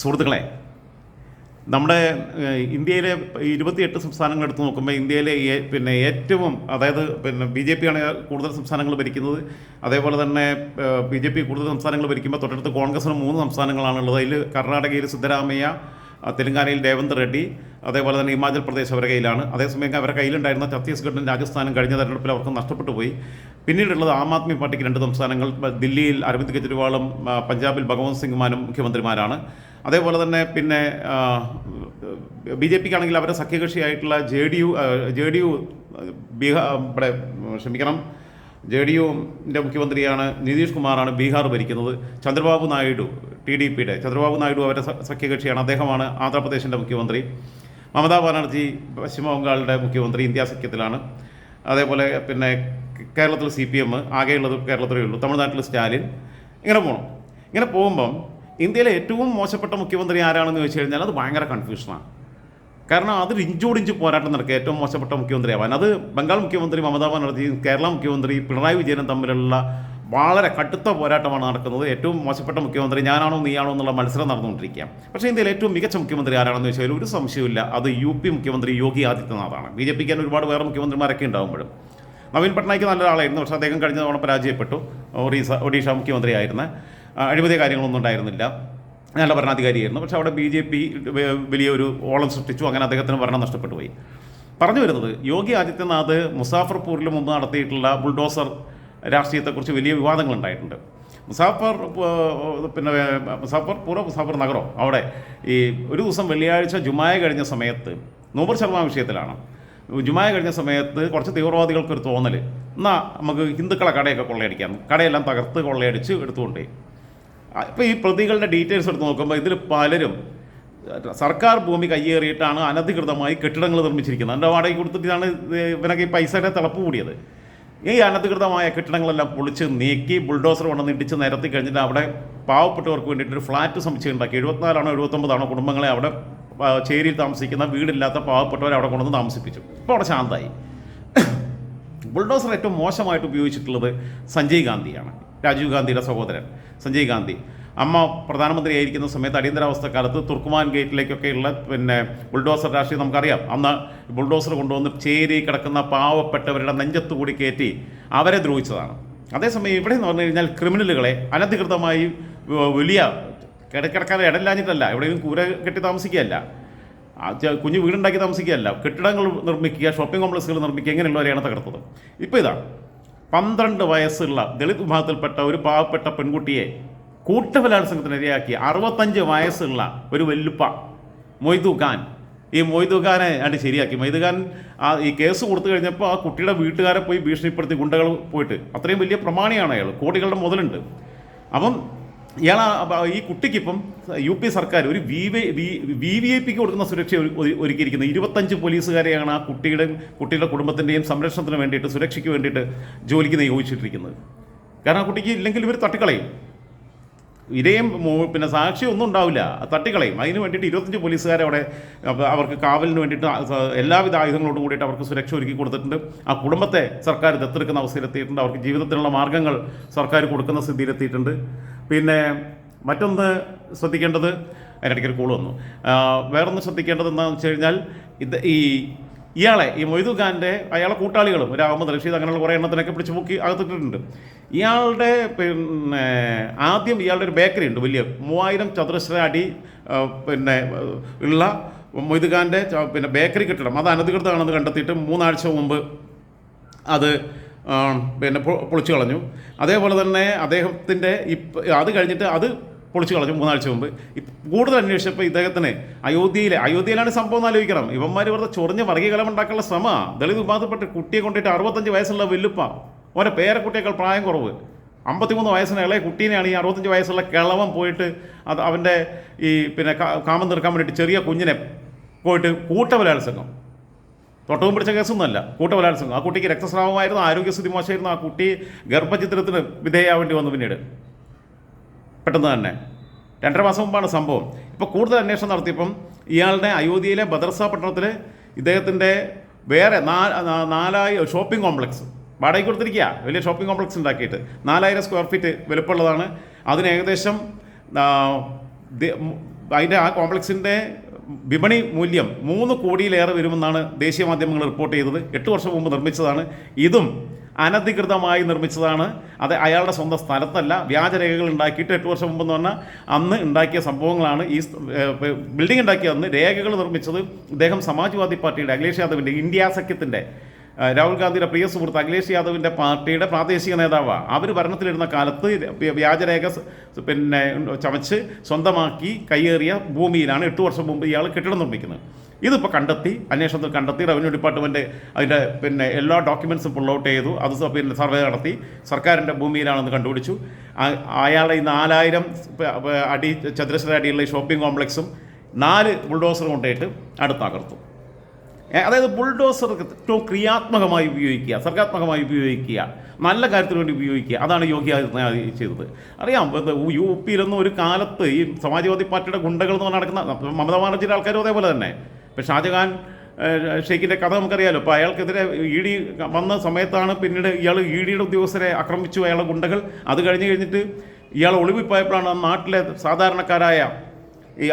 സുഹൃത്തുക്കളെ നമ്മുടെ ഇന്ത്യയിലെ ഇരുപത്തിയെട്ട് സംസ്ഥാനങ്ങൾ എടുത്ത് നോക്കുമ്പോൾ ഇന്ത്യയിലെ പിന്നെ ഏറ്റവും അതായത് പിന്നെ ബി ജെ പി ആണ് കൂടുതൽ സംസ്ഥാനങ്ങൾ ഭരിക്കുന്നത്. അതേപോലെ തന്നെ ബി ജെ പി കൂടുതൽ സംസ്ഥാനങ്ങൾ ഭരിക്കുമ്പോൾ തൊട്ടടുത്ത് കോൺഗ്രസിന് മൂന്ന് സംസ്ഥാനങ്ങളാണുള്ളത്. അതിൽ കർണാടകയിൽ സിദ്ധരാമയ്യ തെലങ്കാനയിൽ രേവന്ത് റെഡ്ഡി അതേപോലെ തന്നെ ഹിമാചൽ പ്രദേശ് അവരുടെ കയ്യിലാണ്. അതേസമയം അവരുടെ കയ്യിലുണ്ടായിരുന്ന ഛത്തീസ്ഗഡും രാജസ്ഥാനും കഴിഞ്ഞ തെരഞ്ഞെടുപ്പിൽ അവർക്ക് നഷ്ടപ്പെട്ടു പോയി. പിന്നീടുള്ളത് ആം ആദ്മി പാർട്ടിക്ക് രണ്ട് സംസ്ഥാനങ്ങൾ ദില്ലിയിൽ അരവിന്ദ് കെജ്രിവാളും പഞ്ചാബിൽ ഭഗവന്ത് സിംഗ് മാനും മുഖ്യമന്ത്രിമാരാണ്. അതേപോലെ തന്നെ പിന്നെ ബി ജെ പിക്ക് ആണെങ്കിൽ അവരുടെ സഖ്യകക്ഷിയായിട്ടുള്ള J D U J D U Bihar ഇവിടെ ക്ഷമിക്കണം ജെ ഡി യുവിന്റെ മുഖ്യമന്ത്രിയാണ് നിതീഷ് കുമാറാണ് ബീഹാർ ഭരിക്കുന്നത്. ചന്ദ്രബാബു നായിഡു ടി ഡി പിയുടെ ചന്ദ്രബാബു നായിഡു അവരുടെ സഖ്യകക്ഷിയാണ് അദ്ദേഹമാണ് ആന്ധ്രാപ്രദേശിന്റെ മുഖ്യമന്ത്രി. മമതാ ബാനർജി പശ്ചിമബംഗാളിന്റെ മുഖ്യമന്ത്രി ഇന്ത്യ സഖ്യത്തിലാണ്. അതേപോലെ പിന്നെ കേരളത്തിൽ സി പി എം ആകെയുള്ളത് കേരളത്തിലേ ഉള്ളൂ തമിഴ്നാട്ടിൽ സ്റ്റാലിൻ. ഇങ്ങനെ പോകണം ഇങ്ങനെ പോകുമ്പം ഇന്ത്യയിലെ ഏറ്റവും മോശപ്പെട്ട മുഖ്യമന്ത്രി ആരാണെന്ന് ചോദിച്ചു കഴിഞ്ഞാൽ അത് ഭയങ്കര കൺഫ്യൂഷനാണ് കാരണം അതിൽ ഇഞ്ചോടിഞ്ച് പോരാട്ടം നടക്കുക. ഏറ്റവും മോശപ്പെട്ട മുഖ്യമന്ത്രിയാവാൻ. അത് ബംഗാൾ മുഖ്യമന്ത്രി മമതാ ബാനർജിയും കേരള മുഖ്യമന്ത്രി പിണറായി വിജയനും തമ്മിലുള്ള വളരെ കടുത്ത പോരാട്ടമാണ് നടക്കുന്നത്. ഏറ്റവും മോശപ്പെട്ട മുഖ്യമന്ത്രി ഞാനാണോ നീയാണോ എന്നുള്ള മത്സരം നടന്നുകൊണ്ടിരിക്കുക പക്ഷേ ഇന്ത്യയിൽ ഏറ്റവും മികച്ച മുഖ്യമന്ത്രി ആരാണെന്ന് ചോദിച്ചാൽ ഒരു സംശയമില്ല അത് യു പി മുഖ്യമന്ത്രി യോഗി ആദിത്യനാഥാണ്. ബി ജെ പിക്ക് ഒരുപാട് വേറെ മുഖ്യമന്ത്രിമാരൊക്കെ ഉണ്ടാകുമ്പോഴും നവീൻ പട്നായിക്ക് നല്ല ആളായിരുന്നു പക്ഷേ അദ്ദേഹം കഴിഞ്ഞ തവണ പരാജയപ്പെട്ടു. ഒറീസ ഒഡീഷ മുഖ്യമന്ത്രിയായിരുന്നു. അഴിമതി കാര്യങ്ങളൊന്നും ഉണ്ടായിരുന്നില്ല. നല്ല ഭരണാധികാരിയായിരുന്നു. പക്ഷേ അവിടെ ബി ജെ പി വലിയൊരു ഓളം സൃഷ്ടിച്ചു. അങ്ങനെ അദ്ദേഹത്തിന് ഭരണം നഷ്ടപ്പെട്ടു പോയി പറഞ്ഞു വരുന്നത് യോഗി ആദിത്യനാഥ് മുസാഫർപൂരിൽ മുമ്പ് നടത്തിയിട്ടുള്ള ബുൾഡോസർ രാഷ്ട്രീയത്തെക്കുറിച്ച് വലിയ വിവാദങ്ങളുണ്ടായിട്ടുണ്ട്. മുസാഫർ പിന്നെ മുസാഫർ പൂർവ മുസാഫർ നഗറോ അവിടെ ഈ ഒരു ദിവസം വെള്ളിയാഴ്ച ജുമായ കഴിഞ്ഞ സമയത്ത് നൂബർ ശർമ്മ വിഷയത്തിലാണ്. ജുമായ കഴിഞ്ഞ സമയത്ത് കുറച്ച് തീവ്രവാദികൾക്കൊരു തോന്നൽ എന്നാൽ നമുക്ക് ഹിന്ദുക്കളെ കടയൊക്കെ കൊള്ളയടിക്കാം. കടയെല്ലാം തകർത്ത് കൊള്ളയടിച്ച് എടുത്തുകൊണ്ടേ. ഇപ്പോൾ ഈ പ്രതികളുടെ ഡീറ്റെയിൽസ് എടുത്ത് നോക്കുമ്പോൾ ഇതിൽ പലരും സർക്കാർ ഭൂമി കയ്യേറിയിട്ടാണ് അനധികൃതമായി കെട്ടിടങ്ങൾ നിർമ്മിച്ചിരിക്കുന്നത്. അതിന്റെ വാടക കൊടുത്തിട്ടാണ് ഇവനൊക്കെ ഈ പൈസയുടെ തിളപ്പ് കൂടിയത്. ഈ അനധികൃതമായ കെട്ടിടങ്ങളെല്ലാം പൊളിച്ച് നീക്കി ബുൾഡോസർ കൊണ്ടുവന്ന് ഇടിച്ച് നിരത്തി കഴിഞ്ഞിട്ട് അവിടെ പാവപ്പെട്ടവർക്ക് വേണ്ടിയിട്ട് ഒരു ഫ്ലാറ്റ് സമുച്ചയം ഉണ്ടാക്കി. എഴുപത്തിനാലാണോ എഴുപത്തൊമ്പതാണോ കുടുംബങ്ങളെ അവിടെ ചേരിയിൽ താമസിക്കുന്ന വീടില്ലാത്ത പാവപ്പെട്ടവരെ അവിടെ കൊണ്ടുവന്ന് താമസിപ്പിച്ചു. ഇപ്പോൾ അവിടെ ശാന്തമായി ബുൾഡോസർ ഏറ്റവും മോശമായിട്ട് ഉപയോഗിച്ചിട്ടുള്ളത് സഞ്ജയ് ഗാന്ധിയാണ്. രാജീവ് ഗാന്ധിയുടെ സഹോദരൻ സഞ്ജയ് ഗാന്ധി. അമ്മ പ്രധാനമന്ത്രിയായിരിക്കുന്ന സമയത്ത് അടിയന്തരാവസ്ഥ കാലത്ത് തുർക്കുമാൻ ഗേറ്റിലേക്കൊക്കെയുള്ള പിന്നെ ബുൾഡോസർ രാഷ്ട്രീയം നമുക്കറിയാം. അന്ന് ബുൾഡോസർ കൊണ്ടുവന്ന് ചേരി കിടക്കുന്ന പാവപ്പെട്ടവരുടെ നെഞ്ചത്ത് കൂടി കയറ്റി അവരെ ദ്രോഹിച്ചതാണ്. അതേസമയം ഇവിടെ എന്ന് പറഞ്ഞു കഴിഞ്ഞാൽ ക്രിമിനലുകളെ അനധികൃതമായി വലിയ കിടക്കിടക്കാൻ ഇടയില്ലാഞ്ഞിട്ടല്ല എവിടെയും കൂര കെട്ടി താമസിക്കുകയല്ല. കുഞ്ഞു വീടുണ്ടാക്കി താമസിക്കുകയല്ല. കെട്ടിടങ്ങൾ നിർമ്മിക്കുക ഷോപ്പിംഗ് കോംപ്ലക്സുകൾ നിർമ്മിക്കുക ഇങ്ങനെയുള്ളവരെയാണ് തകർത്തത്. ഇപ്പോൾ ഇതാണ് പന്ത്രണ്ട് വയസ്സുള്ള ദളിത് വിഭാഗത്തിൽപ്പെട്ട ഒരു പാവപ്പെട്ട പെൺകുട്ടിയെ കൂട്ടബലാത്സംഗത്തിനിരയാക്കി അറുപത്തഞ്ച് വയസ്സുള്ള ഒരു വെല്ലുപ്പ മൊയ്തു ഖാൻ. ഈ മൊയ്തു ഖാനെ ആയിട്ട് ശരിയാക്കി. മൊയ്തു ഖാൻ ആ ഈ കേസ് കൊടുത്തു കഴിഞ്ഞപ്പോൾ ആ കുട്ടിയുടെ വീട്ടുകാരെ പോയി ഭീഷണിപ്പെടുത്തി ഗുണ്ടകൾ പോയിട്ട്. അത്രയും വലിയ പ്രമാണിയാണ് അയാൾ. കോടികളുടെ മുതലുണ്ട്. അപ്പം ഇയാൾ ഈ കുട്ടിക്കിപ്പം യു പി സർക്കാർ ഒരു വി വി വി ഐ പിക്ക് കൊടുക്കുന്ന സുരക്ഷ ഒരു- ഒരു- ഒരുക്കിയിരിക്കുന്നത് ഇരുപത്തഞ്ച് പോലീസുകാരെയാണ് ആ കുട്ടിയുടെ കുട്ടിയുടെ കുടുംബത്തിന്റെയും സംരക്ഷണത്തിന് വേണ്ടിയിട്ട് സുരക്ഷയ്ക്ക് വേണ്ടിയിട്ട് ജോലിക്ക് നിയോഗിച്ചിട്ടിരിക്കുന്നത്. കാരണം ആ കുട്ടിക്ക് ഇല്ലെങ്കിൽ ഇവർ തട്ടിക്കളയും. ഇരയും പിന്നെ സാക്ഷിയും ഒന്നും ഉണ്ടാവില്ല. തട്ടിക്കളയും. അതിന് വേണ്ടിയിട്ട് ഇരുപത്തഞ്ച് പോലീസുകാരെ അവിടെ അവ- അവർക്ക് കാവലിന് വേണ്ടിയിട്ട് എല്ലാവിധ ആയുധങ്ങളോടും കൂടിയിട്ട് അവർക്ക് സുരക്ഷ ഒരുക്കി കൊടുത്തിട്ടുണ്ട്. ആ കുടുംബത്തെ സർക്കാർ ദത്തെടുക്കുന്ന അവസ്ഥയിലെത്തിയിട്ടുണ്ട്. അവർക്ക് ജീവിതത്തിനുള്ള മാർഗങ്ങൾ സർക്കാർ കൊടുക്കുന്ന സ്ഥിതിയിലെത്തിയിട്ടുണ്ട്. പിന്നെ മറ്റൊന്ന് ശ്രദ്ധിക്കേണ്ടത് അതിനിടയ്ക്ക് ഒരു കോൾ വന്നു. വേറൊന്ന് ശ്രദ്ധിക്കേണ്ടത് എന്താണെന്ന് വെച്ച് കഴിഞ്ഞാൽ ഇത് ഈ ഇയാളെ ഈ മൊയ്തു ഖാന്റെ അയാളെ കൂട്ടാളികളും ഒരു അഹമ്മദ് റഷീദ് അങ്ങനെയുള്ള കുറേ എണ്ണത്തിനൊക്കെ പിടിച്ച് പൊക്കി അകത്തിട്ടിട്ടുണ്ട്. ഇയാളുടെ പിന്നെ ആദ്യം ഇയാളുടെ ഒരു ബേക്കറി ഉണ്ട് വലിയ മൂവായിരം ചതുരശ്ര അടി പിന്നെ ഉള്ള മൊയ്തു ഖാന്റെ പിന്നെ ബേക്കറി കെട്ടിടം. അത് അനധികൃതമാണെന്ന് കണ്ടെത്തിയിട്ട് മൂന്നാഴ്ച മുമ്പ് അത് പിന്നെ പൊളിച്ചു കളഞ്ഞു. അതേപോലെ തന്നെ അദ്ദേഹത്തിന്റെ ഇപ്പം അത് കഴിഞ്ഞിട്ട് അത് പൊളിച്ചു കളഞ്ഞു മൂന്നാഴ്ച മുമ്പ്. കൂടുതൽ അന്വേഷിച്ചപ്പോൾ ഇദ്ദേഹത്തിന് അയോധ്യയിലെ അയോധ്യയിലാണ് സംഭവം എന്ന് ആലോചിക്കണം. ഇവന്മാർ വെറുതെ ചൊറിഞ്ഞ് വർഗീകലം ഉണ്ടാക്കാനുള്ള ശ്രമമാണ് ദളിത് വിഭാഗത്തിൽപ്പെട്ട് കുട്ടിയെ കൊണ്ടിട്ട് അറുപത്തഞ്ച് വയസ്സുള്ള വെല്ലുപ്പ. ഓരോ പേരക്കുട്ടിയേക്കാൾ പ്രായം കുറവ്. അമ്പത്തിമൂന്ന് വയസ്സിന് ഇളയ കുട്ടീനെയാണ് ഈ അറുപത്തഞ്ച് വയസ്സുള്ള കിളവൻ പോയിട്ട് അത് അവന്റെ ഈ പിന്നെ കാമം തീർക്കാൻ വേണ്ടിയിട്ട് ചെറിയ കുഞ്ഞിനെ പോയിട്ട് കൂട്ടബലാത്സംഗം. തൊട്ടവും പിടിച്ച കേസൊന്നുമല്ല. കൂട്ടബലാത്സംഗം. ആ കുട്ടിക്ക് രക്തസ്രാവമായിരുന്നു ആരോഗ്യസ്ഥിതി മോശമായിരുന്നു ആ കുട്ടി ഗർഭചിത്രത്തിന് വിധേയാവേണ്ടി വന്നു പിന്നീട്. പെട്ടെന്ന് തന്നെ. രണ്ടര മാസം മുമ്പാണ് സംഭവം. ഇപ്പോൾ കൂടുതൽ അന്വേഷണം നടത്തിയപ്പം ഇയാളുടെ അയോധ്യയിലെ ബദർസ പട്ടണത്തിൽ ഇദ്ദേഹത്തിന്റെ വേറെ നാലായി ഷോപ്പിംഗ് കോംപ്ലക്സ്. വാടകയ്ക്ക് കൊടുത്തിരിക്കുക വലിയ ഷോപ്പിംഗ് കോംപ്ലക്സ് ഉണ്ടാക്കിയിട്ട്. നാലായിരം സ്ക്വയർ ഫീറ്റ് വലുപ്പമുള്ളതാണ്. അതിന് ഏകദേശം അതിന്റെ ആ കോംപ്ലക്സിന്റെ വിപണി മൂല്യം മൂന്ന് കോടിയിലേറെ വരുമെന്നാണ് ദേശീയ മാധ്യമങ്ങൾ റിപ്പോർട്ട് ചെയ്തത്. എട്ട് വർഷം മുമ്പ് നിർമ്മിച്ചതാണ്. ഇതും അനധികൃതമായി നിർമ്മിച്ചതാണ്. അത് അയാളുടെ സ്വന്തം സ്ഥലത്തല്ല വ്യാജരേഖകൾ ഉണ്ടാക്കിയിട്ട് എട്ട് വർഷം മുമ്പെന്ന് പറഞ്ഞാൽ അന്ന് ഉണ്ടാക്കിയ സംഭവങ്ങളാണ്. ഈ ബിൽഡിംഗ് ഉണ്ടാക്കിയ അന്ന് രേഖകൾ നിർമ്മിച്ചത് ഇദ്ദേഹം സമാജ്വാദി പാർട്ടിയുടെ അഖിലേഷ് യാദവിന്റെ ഇന്ത്യ സഖ്യത്തിന്റെ രാഹുൽ ഗാന്ധിയുടെ പ്രിയ സുഹൃത്ത് അഖിലേഷ് യാദവിന്റെ പാർട്ടിയുടെ പ്രാദേശിക നേതാവാണ് അവർ ഭരണത്തിലിരുന്ന കാലത്ത് വ്യ- വ്യാജരേഖ പിന്നെ ചമച്ച് സ്വന്തമാക്കി കയ്യേറിയ ഭൂമിയിലാണ് എട്ട് വർഷം മുമ്പ് ഇയാൾ കെട്ടിടം നിർമ്മിക്കുന്നത്. ഇതിപ്പോൾ കണ്ടെത്തി അന്വേഷണത്തിൽ കണ്ടെത്തി റവന്യൂ ഡിപ്പാർട്ട്മെന്റ് അതിന്റെ പിന്നെ എല്ലാ ഡോക്യുമെൻസും പുൾ ഔട്ട് ചെയ്തു. അത് പിന്നെ സർവേ നടത്തി. സർക്കാരിന്റെ ഭൂമിയിലാണെന്ന് കണ്ടുപിടിച്ചു. അയാളെ ഈ നാലായിരം അടി ചതുരശ്ര അടിയുള്ള ഷോപ്പിംഗ് കോംപ്ലക്സും നാല് ബുൾഡോസർ കൊണ്ടുപോയിട്ട് അടുത്ത് തകർത്തു ഏ, അതായത് ബുൾഡോസർ ഏറ്റവും ക്രിയാത്മകമായി ഉപയോഗിക്കുക സർഗാത്മകമായി ഉപയോഗിക്കുക നല്ല കാര്യത്തിന് വേണ്ടി ഉപയോഗിക്കുക അതാണ് യോഗി ആദിത്യനാഥ് ചെയ്തത്. അറിയാം യു പിയിലൊന്നും ഒരു കാലത്ത് ഈ സമാജ്വാദി പാർട്ടിയുടെ ഗുണ്ടകൾ എന്ന് പറഞ്ഞാൽ നടക്കുന്ന മമതാ ബാനർജിയുടെ ആൾക്കാരും അതേപോലെ തന്നെ. ഇപ്പം ഷാജഹാൻ ഷെയ്ഖിന്റെ കഥ നമുക്കറിയാലോ അപ്പോൾ അയാൾക്കെതിരെ ഇ ഡി വന്ന സമയത്താണ് പിന്നീട് ഇയാൾ ഇ ഡിയുടെ ഉദ്യോഗസ്ഥരെ ആക്രമിച്ചു അയാളെ ഗുണ്ടകൾ. അത് കഴിഞ്ഞ് കഴിഞ്ഞിട്ട് ഇയാൾ ഒളിവിൽ പോയപ്പോഴാണ് നാട്ടിലെ സാധാരണക്കാരായ ഈ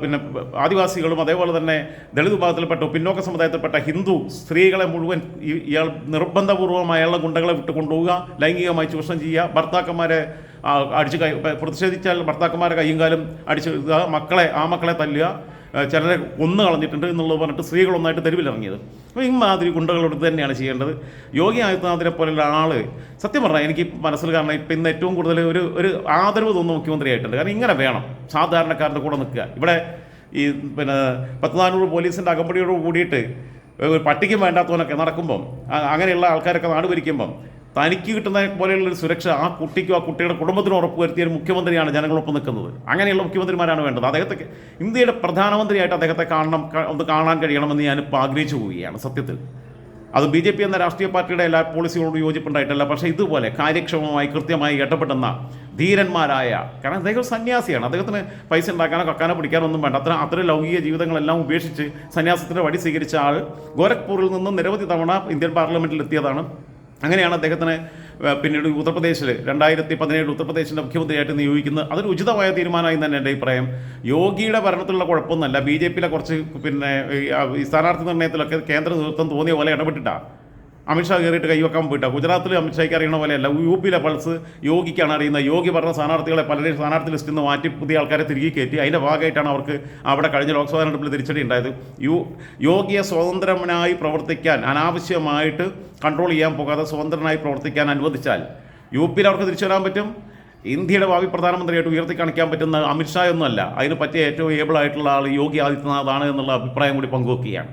പിന്നെ ആദിവാസികളും അതേപോലെ തന്നെ ദളിത് വിഭാഗത്തിൽപ്പെട്ട പിന്നോക്ക സമുദായത്തിൽപ്പെട്ട ഹിന്ദു സ്ത്രീകളെ മുഴുവൻ ഇയാൾ നിർബന്ധപൂർവം അയാളുടെ ഗുണ്ടകളെ വിട്ട് കൊണ്ടുപോവുക ലൈംഗികമായി ചൂഷണം ചെയ്യുക ഭർത്താക്കന്മാരെ അടിച്ച് കൈ പ്രതിഷേധിച്ചാൽ ഭർത്താക്കന്മാരെ കയ്യും കാലും അടിച്ച് മക്കളെ ആ മക്കളെ തല്ലുക ചിലരെ കൊന്നു കളഞ്ഞിട്ടുണ്ട് എന്നുള്ളത് പറഞ്ഞിട്ട് സ്ത്രീകളൊന്നായിട്ട് തെരുവിലിറങ്ങിയത്. അപ്പോൾ ഇമാതിരി ഗുണ്ടകളോട് തന്നെയാണ് ചെയ്യേണ്ടത്. യോഗി ആദിത്യനാഥിനെ പോലുള്ള ആൾ സത്യം പറഞ്ഞാൽ എനിക്ക് മനസ്സിൽ കാരണം ഇപ്പം ഇന്ന് ഏറ്റവും കൂടുതൽ ഒരു ഒരു ആദരവ് തോന്നുന്ന മുഖ്യമന്ത്രിയായിട്ടുണ്ട്. കാരണം ഇങ്ങനെ വേണം. സാധാരണക്കാരുടെ കൂടെ നിൽക്കുക. ഇവിടെ ഈ പിന്നെ പത്ത് നാനൂറ് പോലീസിന്റെ അകമ്പടിയോട് കൂടിയിട്ട് ഒരു പട്ടിക്കും വേണ്ടാത്തവനൊക്കെ നടക്കുമ്പം അങ്ങനെയുള്ള ആൾക്കാരൊക്കെ നാട് ഭരിക്കുമ്പം തനിക്ക് കിട്ടുന്ന പോലെയുള്ള ഒരു സുരക്ഷ ആ കുട്ടിക്കും ആ കുട്ടിയുടെ കുടുംബത്തിനും ഉറപ്പുവരുത്തിയ ഒരു മുഖ്യമന്ത്രിയാണ് ജനങ്ങളൊപ്പം നിൽക്കുന്നത്. അങ്ങനെയുള്ള മുഖ്യമന്ത്രിമാരാണ് വേണ്ടത്. അദ്ദേഹത്തെ ഇന്ത്യയുടെ പ്രധാനമന്ത്രിയായിട്ട് അദ്ദേഹത്തെ കാണണം ഒന്ന് കാണാൻ കഴിയണമെന്ന് ഞാനിപ്പോൾ ആഗ്രഹിച്ചു പോവുകയാണ് സത്യത്തിൽ. അത് ബി ജെ പി എന്ന രാഷ്ട്രീയ പാർട്ടിയുടെ എല്ലാ പോളിസികളോടും യോജിപ്പുണ്ടായിട്ടല്ല. പക്ഷേ ഇതുപോലെ കാര്യക്ഷമമായി കൃത്യമായി ഇടപെടുന്ന ധീരന്മാരായ കാരണം അദ്ദേഹം സന്യാസിയാണ്. അദ്ദേഹത്തിന് പൈസ ഉണ്ടാക്കാനോ കക്കാനോ പിടിക്കാനോ ഒന്നും വേണ്ട. അത്ര അത്ര ലൗകിക ജീവിതങ്ങളെല്ലാം ഉപേക്ഷിച്ച് സന്യാസത്തിന്റെ വഴി സ്വീകരിച്ച ആൾ ഗോരഖ്പൂരിൽ നിന്നും നിരവധി തവണ ഇന്ത്യൻ പാർലമെന്റിൽ എത്തിയതാണ്. അങ്ങനെയാണ് അദ്ദേഹത്തിന് പിന്നീട് ഉത്തർപ്രദേശിൽ രണ്ടായിരത്തി പതിനേഴ് ഉത്തർപ്രദേശിന്റെ മുഖ്യമന്ത്രിയായിട്ട് നിയോഗിക്കുന്നത് അതൊരു ഉചിതമായ തീരുമാനമായി തന്നെ എന്റെ അഭിപ്രായം. യോഗിയുടെ ഭരണത്തിലുള്ള കുഴപ്പമൊന്നുമല്ല. ബി ജെ പിയിലെ കുറച്ച് പിന്നെ ഈ, സ്ഥാനാർത്ഥി നിർണയത്തിലൊക്കെ കേന്ദ്ര നേതൃത്വം തോന്നിയ പോലെ ഇടപെട്ടിട്ടാണ് അമിത്ഷാ കയറിയിട്ട് കൈവക്കാൻ പോയിട്ടാ. ഗുജറാത്തിൽ അമിത്ഷായ്ക്ക് അറിയണ പോലെയല്ല. യു പിയിലെ പൾസ് യോഗിക്കാണ് അറിയുന്നത്. യോഗി പറഞ്ഞ സ്ഥാനാർത്ഥികളെ പലരെയും സ്ഥാനാർത്ഥി ലിസ്റ്റിൽ നിന്ന് മാറ്റി പുതിയ ആൾക്കാരെ തിരികെ കയറ്റി. അതിന്റെ ഭാഗമായിട്ടാണ് അവർക്ക് അവിടെ കഴിഞ്ഞ ലോക്സഭാ തെരഞ്ഞെടുപ്പിൽ തിരിച്ചടി ഉണ്ടായത്. യു യോഗിയെ സ്വതന്ത്രനായി പ്രവർത്തിക്കാൻ അനാവശ്യമായിട്ട് കൺട്രോൾ ചെയ്യാൻ പോകാതെ സ്വതന്ത്രനായി പ്രവർത്തിക്കാൻ അനുവദിച്ചാൽ യു പിയിൽ അവർക്ക് തിരിച്ചു വരാൻ പറ്റും? ഇന്ത്യയുടെ ഭാവി പ്രധാനമന്ത്രിയായിട്ട് ഉയർത്തി കാണിക്കാൻ പറ്റുന്ന അമിത്ഷാ ഒന്നുമല്ല അതിന് പറ്റിയ ഏറ്റവും ഏബിൾ ആയിട്ടുള്ള ആൾ യോഗി ആദിത്യനാഥാണ് എന്നുള്ള അഭിപ്രായം കൂടി പങ്കുവെക്കുകയാണ്.